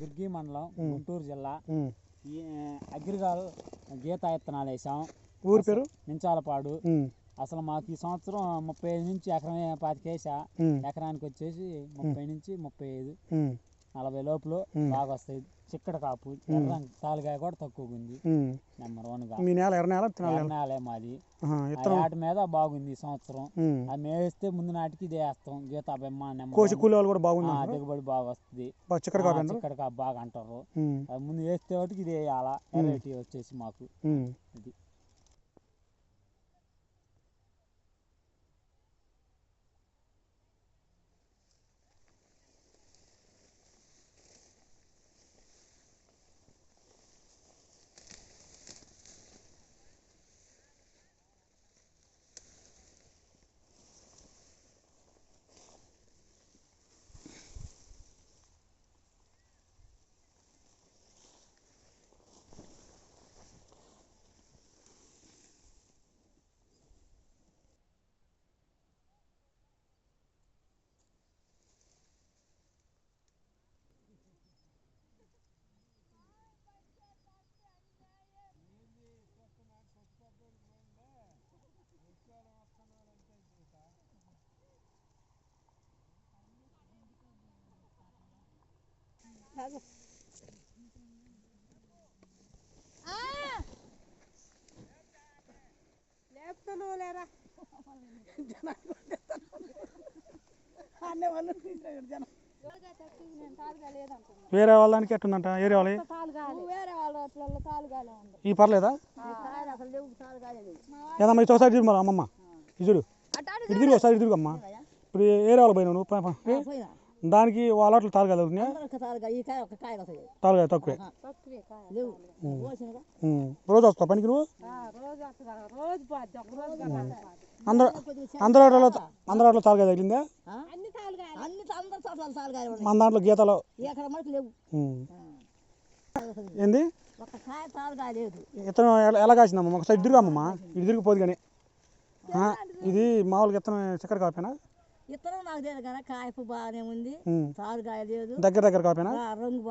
దుర్గి మండలం గుంటూరు జిల్లా. ఈ అగ్రిగాల్ గీతా విత్తనాలు వేసాం ఊరి పేరు నించాలపాడు. అసలు మాకు ఈ సంవత్సరం ముప్పై ఐదు నుంచి ఎకరం పాతికేసా. ఎకరానికి వచ్చేసి ముప్పై నుంచి ముప్పై ఐదు. నలభై లోపల బాగా వస్తాయి చిక్కడ కాపు తాలుగాయ కూడా తక్కువగా ఉంది. నెంబర్ వన్గా. మీ నేల ఎర్ర నేల మాది. ఆట మీద బాగుంది ఈ సంవత్సరం. అది వేస్తే ముందు నాటికి ఇదే వేస్తాం. గీతా బెమ్మ కోసి వన్. కూలి వాళ్ళు కూడా బాగుంది దిగుబడి బాగా వస్తుంది చిక్కడ కాకుండా చిక్కడ కాపు బాగా అంటారు. ముందు వేస్తే వాటికి ఇది వేయాలా? వెరైటీ వచ్చేసి మాకు. ఉమ్. ఇది లేపుతాను లేరా వాళ్ళు జనం. వేరే వాళ్ళకి ఎట్టుందంట? వేరే వాళ్ళ ఈ పర్లేదా? ఏదమ్మా ఇటు ఒకసారి తిరుగు మరి అమ్మమ్మ. ఇది చూడు. ఇటు తిరుగు ఒకసారి ఇటు తిరుగు అమ్మా. ఇప్పుడు ఏరే వాళ్ళు పోయినావు నువ్వు? పా- పా. ఏ? పోయినా. దానికి వాళ్ళ అట్లా తారగాలి ఉన్నాయా ఒక తాలుగా ఈ కాయ ఒక కాయ వస్తాయి తారగాలి తక్కువే. రోజు వస్తావు పనికి నువ్వు? అందరూ అందరూ అందరూ అట్లా తగిలిందా? అన్ని తాలుగా అన్ని అందరి చోట్ల తాలుగాయ ఉన్నాయి మన దాంట్లో గీతలో. ఏంది? ఒక కాయ తాలుగాయ లేదు ఇతను ఎలా కాసిందమ్మా? ఒకసారి ఇటు తిరుగు అమ్మమ్మ. ఇటు తిరిగిపోదు కానీ. ఇది మామూలుగా ఇతను చక్కెర కాపేనా? ఇతరం నాకు తెలియదు కదా కాయపు బాగానే ఉంది. ఉమ్. తాలుగాయ లేదు దగ్గర దగ్గర కాపేనా? ఆ, రంగు